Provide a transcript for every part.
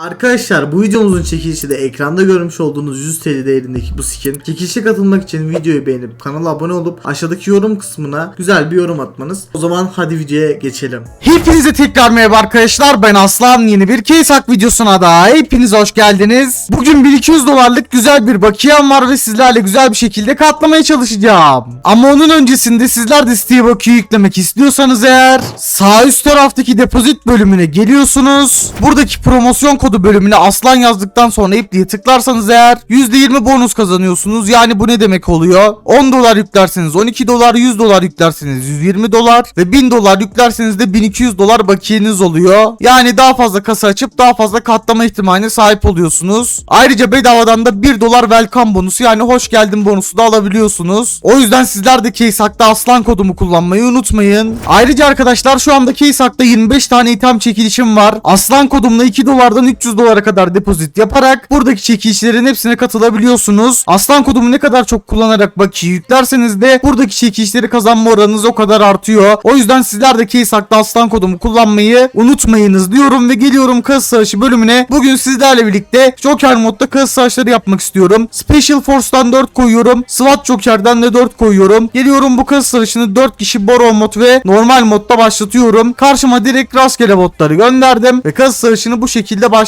Arkadaşlar bu videomuzun çekilişi de ekranda görmüş olduğunuz 100 TL değerindeki bu skin. Çekilişe katılmak için videoyu beğenip kanala abone olup aşağıdaki yorum kısmına güzel bir yorum atmanız. O zaman hadi videoya geçelim. Hepinize tekrar merhaba arkadaşlar ben Aslan yeni bir Keysak videosuna da hepiniz hoş geldiniz. Bugün 1200 dolarlık güzel bir bakiyem var ve sizlerle güzel bir şekilde katlamaya çalışacağım. Ama onun öncesinde sizler de Steam Bakiyı yüklemek istiyorsanız eğer sağ üst taraftaki depozit bölümüne geliyorsunuz. Buradaki promosyon kodu bölümüne Aslan yazdıktan sonra ipliğe tıklarsanız eğer %20 bonus kazanıyorsunuz. Yani bu ne demek oluyor? 10 dolar yüklerseniz 12 dolar 100 dolar yüklerseniz 120 dolar ve 1000 dolar yüklerseniz de 1200 dolar bakiyeniz oluyor. Yani daha fazla kasa açıp daha fazla katlama ihtimaline sahip oluyorsunuz. Ayrıca bedavadan da 1 dolar welcome bonusu yani hoş geldin bonusu da alabiliyorsunuz. O yüzden sizler de Keysak'ta aslan kodumu kullanmayı unutmayın. Ayrıca arkadaşlar şu anda Keysak'ta 25 tane item çekilişim var. Aslan kodumla 2 dolardan 300 dolara kadar depozit yaparak buradaki çekilişlerin hepsine katılabiliyorsunuz. Aslan kodumu ne kadar çok kullanarak bakiye yüklerseniz de buradaki çekilişleri kazanma oranınız o kadar artıyor. O yüzden sizler de Keysak'ta aslan kodumu kullanmayı unutmayınız diyorum ve geliyorum kız savaşı bölümüne. Bugün sizlerle birlikte Joker modda kız savaşları yapmak istiyorum. Special Force'dan 4 koyuyorum. SWAT Joker'den de 4 koyuyorum. Geliyorum bu kız savaşını 4 kişi Boro mod ve normal modda başlatıyorum. Karşıma direkt rastgele botları gönderdim ve kız savaşını bu şekilde başlatıyorum.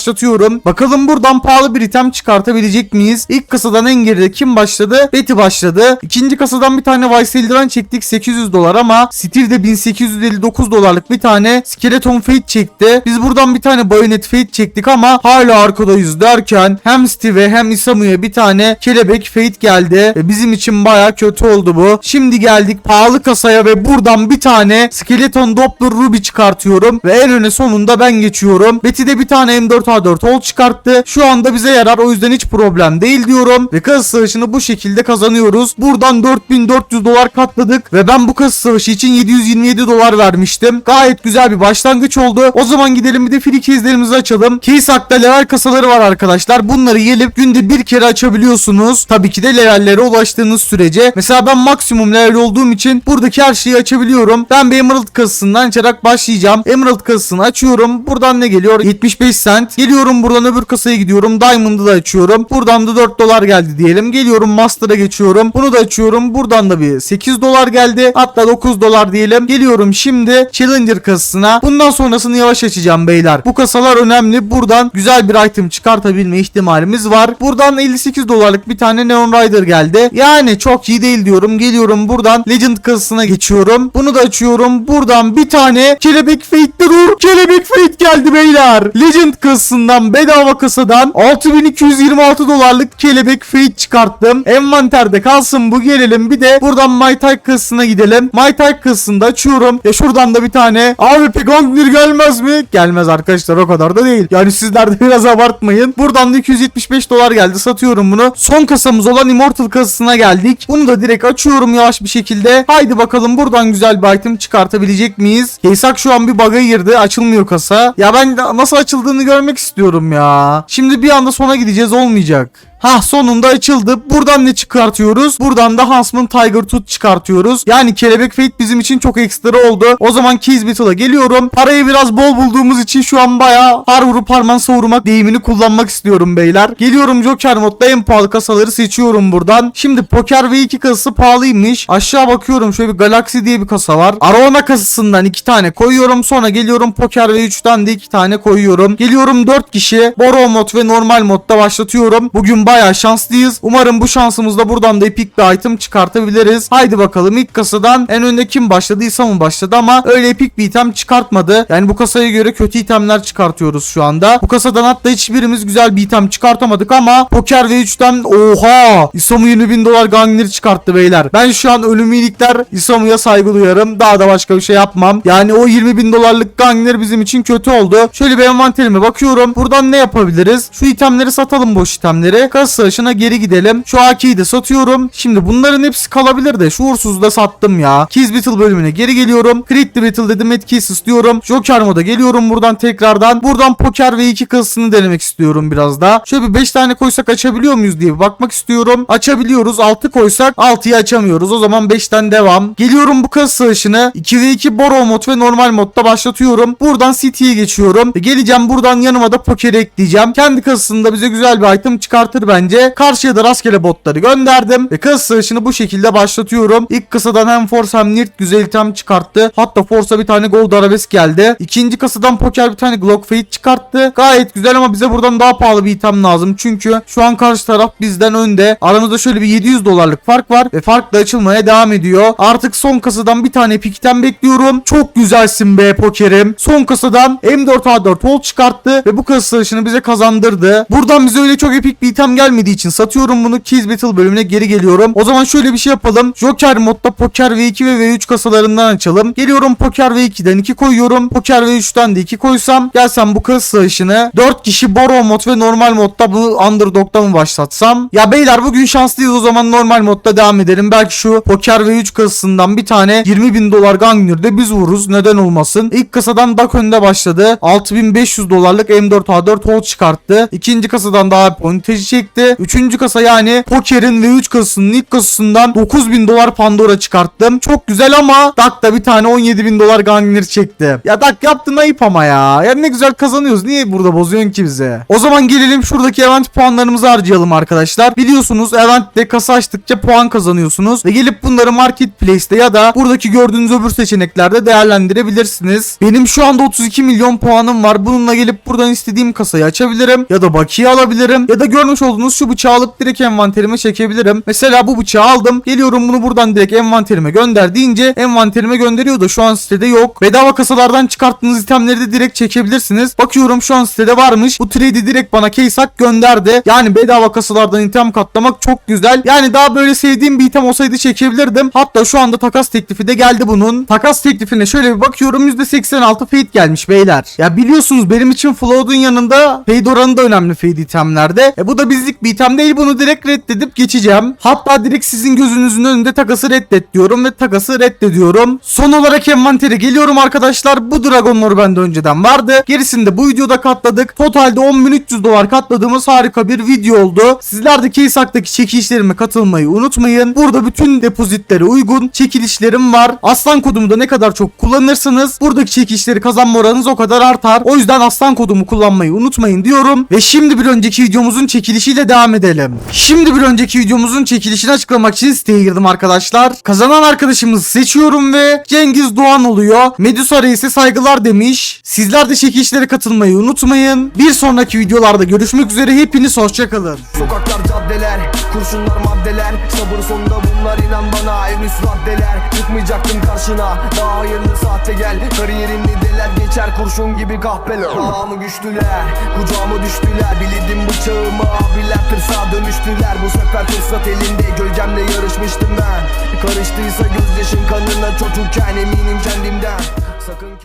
Bakalım buradan pahalı bir item çıkartabilecek miyiz? İlk kasadan en geride kim başladı? Betty başladı. İkinci kasadan bir tane Vice eldiven çektik 800 dolar ama Steve'de 1859 dolarlık bir tane Skeleton Fate çekti. Biz buradan bir tane Bayonet Fate çektik ama hala arkadayız derken hem Steve'e hem Isamu'ya bir tane kelebek Fate geldi. Ve bizim için baya kötü oldu bu. Şimdi geldik pahalı kasaya ve buradan bir tane Skeleton Doppler Ruby çıkartıyorum. Ve en öne sonunda ben geçiyorum. Betty de bir tane M4A4 ol çıkarttı. Şu anda bize yarar o yüzden hiç problem değil diyorum. Ve kasa savaşını bu şekilde kazanıyoruz. Buradan 4400 dolar katladık. Ve ben bu kasa savaşı için 727 dolar vermiştim. Gayet güzel bir başlangıç oldu. O zaman gidelim bir de free case'lerimizi açalım. Keysak'ta level kasaları var arkadaşlar. Bunları gelip günde bir kere açabiliyorsunuz. Tabii ki de levellere ulaştığınız sürece. Mesela ben maksimum level olduğum için buradaki her şeyi açabiliyorum. Ben bir Emerald kasasından açarak başlayacağım. Emerald kasasını açıyorum. Buradan ne geliyor? 75 cent. Geliyorum buradan öbür kasaya gidiyorum. Diamond'ı da açıyorum. Buradan da 4 dolar geldi diyelim. Geliyorum Master'a geçiyorum. Bunu da açıyorum. Buradan da bir 8 dolar geldi. Hatta 9 dolar diyelim. Geliyorum şimdi Challenger kasasına. Bundan sonrasını yavaş açacağım beyler. Bu kasalar önemli. Buradan güzel bir item çıkartabilme ihtimalimiz var. Buradan 58 dolarlık bir tane Neon Rider geldi. Yani çok iyi değil diyorum. Geliyorum buradan Legend kasasına geçiyorum. Bunu da açıyorum. Buradan bir tane Kelebek Fate dur. Kelebek Fate geldi beyler. Legend kasasından bedava kasadan 6226 dolarlık Kelebek Fate çıkarttım. Envanterde kalsın bu gelelim. Bir de buradan My Type kasasına gidelim. My Type kasasında açıyorum. Ya şuradan da bir tane AWP Gungnir gelmez mi? Gelmez arkadaşlar o kadar da değil. Yani sizler de biraz abartmayın. Buradan da 275 dolar geldi. Satıyorum bunu. Son kasamız olan Immortal kasasına geldik. Bunu da direkt açıyorum yavaş bir şekilde. Haydi bakalım buradan güzel bir item çıkartabilecek miyiz? Keysak şu an bir bug'a girdi. Açılmıyor kasa. Ya ben nasıl açıldığını görmek istiyorum ya. Şimdi bir anda sona gideceğiz olmayacak. Ha sonunda açıldı. Buradan ne çıkartıyoruz? Buradan da Huntsman Tiger Tooth çıkartıyoruz. Yani Kelebek Fate bizim için çok ekstra oldu. O zaman Keys Battle'a geliyorum. Parayı biraz bol bulduğumuz için şu an bayağı har vurup harman savurmak deyimini kullanmak istiyorum beyler. Geliyorum Joker modda en pahalı kasaları seçiyorum buradan. Şimdi Poker V2 kasası pahalıymış. Aşağı bakıyorum şöyle bir Galaxy diye bir kasa var. Arona kasasından iki tane koyuyorum. Sonra geliyorum Poker V3'ten de iki tane koyuyorum. Geliyorum 4 kişi Boro mod ve normal modda başlatıyorum. Bugün bayağı şanslıyız. Umarım bu şansımızla buradan da epik bir item çıkartabiliriz. Haydi bakalım ilk kasadan en önde kim başladıysa mı başladı ama öyle epik bir item çıkartmadı. Yani bu kasaya göre kötü itemler çıkartıyoruz şu anda. Bu kasadan hatta hiçbirimiz güzel bir item çıkartamadık ama Poker V3'ten oha Isamu 20 bin dolar Gangnir çıkarttı beyler. Ben şu an ölüm iyilikler Isamu'ya saygı duyarım. Daha da başka bir şey yapmam. Yani o 20 bin dolarlık Gangnir bizim için kötü oldu. Şöyle bir envanterime bakıyorum. Buradan ne yapabiliriz? Şu itemleri satalım boş itemleri. Kasa sığışına geri gidelim. Şu AK'yi de satıyorum. Şimdi bunların hepsi kalabilir de şu uğursuzu da sattım ya. Keys Battle bölümüne geri geliyorum. Crit Battle dedim Medkeys istiyorum. Joker moda geliyorum buradan tekrardan. Buradan poker ve iki kasasını denemek istiyorum biraz daha. Şöyle bir 5 tane koysak açabiliyor muyuz diye bakmak istiyorum. Açabiliyoruz. 6 koysak 6'yı açamıyoruz. O zaman 5'ten devam. Geliyorum bu kasa sığışını 2 ve 2 Boro mod ve normal modda başlatıyorum. Buradan City'ye geçiyorum. Geleceğim buradan yanıma da poker ekleyeceğim. Kendi kasasında bize güzel bir item çıkartır bence. Karşıya da rastgele botları gönderdim. Ve kasa sığışını bu şekilde başlatıyorum. İlk kasadan hem Force hem Nirt güzel item çıkarttı. Hatta Force'a bir tane Gold Arabesk geldi. İkinci kasadan poker bir tane Glock Fate çıkarttı. Gayet güzel ama bize buradan daha pahalı bir item lazım. Çünkü şu an karşı taraf bizden önde. Aramızda şöyle bir 700 dolarlık fark var. Ve fark da açılmaya devam ediyor. Artık son kasadan bir tane epic item bekliyorum. Çok güzelsin be pokerim. Son kasadan M4A4 Hol çıkarttı. Ve bu kasa savaşını bize kazandırdı. Buradan bize öyle çok epik bir item gelmediği için satıyorum bunu. Keys Battle bölümüne geri geliyorum. O zaman şöyle bir şey yapalım. Joker modda Poker V2 ve V3 kasalarından açalım. Geliyorum Poker V2'den 2 koyuyorum. Poker V3'ten de 2 koysam. Gelsem bu kasa savaşını 4 kişi Boro mod ve normal modda bunu Underdog'da mı başlatsam? Ya beyler bugün şanslıyız o zaman normal modda devam edelim. Belki şu Poker V3 kasasından bir tane 20 bin dolar Gangnir'de biz vururuz. Neden olmasın? İlk kasadan Dak önde başladı. 6500 dolarlık M4A4 Hol çıkarttı. İkinci kasadan daha pointeci çekti. Üçüncü kasa yani Poker'in V3 kasasının ilk kasasından 9000 dolar Pandora çıkarttım. Çok güzel ama Dak da bir tane 17 bin dolar Gangnir çekti. Ya Dak yaptın ayıp ama ya. Ya ne güzel kazanıyoruz. Niye burada bozuyorsun ki bize? O zaman gelelim şuradaki event puanlarımızı harcayalım arkadaşlar. Biliyorsunuz eventte kasa açtıkça puan kazanıyorsunuz. Ve gelip bunları marketplace'te ya da buradaki gördüğünüz öbür seçeneklerde değerlendirebilirsiniz. Benim şu anda 32 milyon puanım var. Bununla gelip buradan istediğim kasayı açabilirim. Ya da bakiye alabilirim. Ya da görmüş olduğunuz şu bıçağı alıp direkt envanterime çekebilirim. Mesela bu bıçağı aldım. Geliyorum bunu buradan direkt envanterime gönder deyince envanterime gönderiyor da şu an sitede yok. Bedava kasalardan çıkarttığınız itemleri de direkt çekebilirsiniz. Bakıyorum şu an sitede varmış. Bu trade'i direkt bana Keysak gönderdi. Yani bedava kasalardan item katlamak çok güzel. Yani daha böyle sevdiğim bir item olsaydı çekebilirdim. Hatta şu anda takas teklifi de geldi bunun. Takas teklifine şöyle bir bakıyorum %86 fade gelmiş beyler. Ya biliyorsunuz benim için float'un yanında fade oranı da önemli fade itemlerde. E bu da bizlik bir item değil bunu direkt reddedip geçeceğim. Hatta direkt sizin gözünüzün önünde takası reddet diyorum ve takası reddediyorum. Son olarak envantere geliyorum arkadaşlar. Bu Dragon Lore bende önceden vardı. Gerisini de bu videoda katladık. Totalde 10.300 dolar katladığımız harika bir video oldu. Sizler de Keysak'taki çekilişlerime katılmayı unutmayın. Burada bütün depozitlere uygun çekilişlerim var. Aslan kodumu da ne kadar çok kullanırsanız buradaki çekilişleri kazanma oranınız o kadar artar. O yüzden aslan kodumu kullanmayı unutmayın diyorum. Ve şimdi bir önceki videomuzun çekilişiyle devam edelim. Şimdi bir önceki videomuzun çekilişini açıklamak için siteye girdim arkadaşlar. Kazanan arkadaşımızı seçiyorum ve Cengiz Doğan oluyor. Medusa Reis'e saygılar demiş. Sizler de çekilişlere katılmayı unutmayın. Bir sonraki videolarda görüşmek üzere. Hepiniz hoşçakalın. Sokaklar caddeler Kurşunlar maddeler Sabır sonunda bunlar inan bana En üst raddeler Çıkmayacaktım karşına Daha hayırlı saatte gel Kariyerimli deler Geçer kurşun gibi kahpeler Ağamı güçlüler Kucağıma düştüler. Bilirdim bıçağımı Abiler tırsağa dönüştüler. Bu sefer fırsat elinde Gölgemle yarışmıştım ben. Karıştıysa gözyaşın kanına çocukken Eminim kendimden. Sakın ki